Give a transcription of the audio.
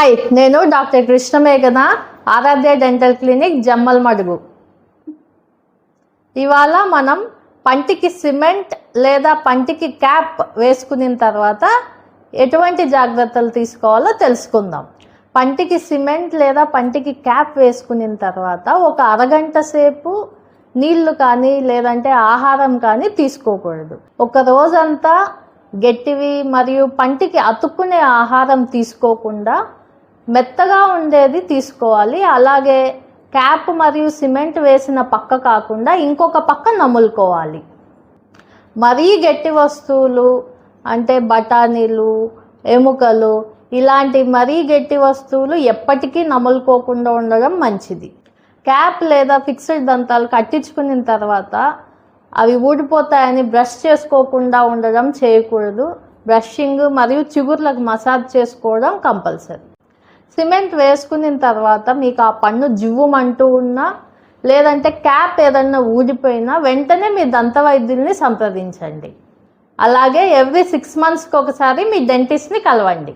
Hi నేను doctor Krishnameghana Aaradhya dental clinic Jammalamadugu. ఇవాళ మనం పంటికి సిమెంట్ లేదా పంటికి క్యాప్ వేసుకున్న తర్వాత ఎటువంటి జాగ్రత్తలు తీసుకోవాలో తెలుసుకుందాం. పంటికి సిమెంట్ లేదా పంటికి క్యాప్ వేసుకున్న తర్వాత ఒక అరగంట సేపు నీళ్ళు కానీ లేదంటే ఆహారం కానీ తీసుకోకూడదు. ఒక రోజంతా గట్టివి మరియు పంటికి అతుక్కునే ఆహారం తీసుకోకుండా మెత్తగా ఉండేది తీసుకోవాలి. అలాగే క్యాప్ మరియు సిమెంట్ వేసిన పక్క కాకుండా ఇంకొక పక్క నములుకోవాలి. మరీ గట్టి వస్తువులు అంటే బఠానీలు ఎముకలు ఇలాంటి మరీ గట్టి వస్తువులు ఎప్పటికీ నములుకోకుండా ఉండడం మంచిది. క్యాప్ లేదా ఫిక్స్డ్ దంతాలు కట్టించుకున్న తర్వాత అవి ఊడిపోతాయని బ్రష్ చేసుకోకుండా ఉండడం చేయకూడదు. బ్రషింగ్ మరియు చిగుర్లకు మసాజ్ చేసుకోవడం కంపల్సరీ. సిమెంట్ వేసుకున్న తర్వాత మీకు ఆ పన్ను జివ్వుమంటూ ఉన్నా లేదంటే క్యాప్ ఏదన్నా ఊడిపోయినా వెంటనే మీ దంత వైద్యుల్ని సంప్రదించండి. అలాగే ఎవ్రీ సిక్స్ మంత్స్కి ఒకసారి మీ డెంటిస్ట్ని కలవండి.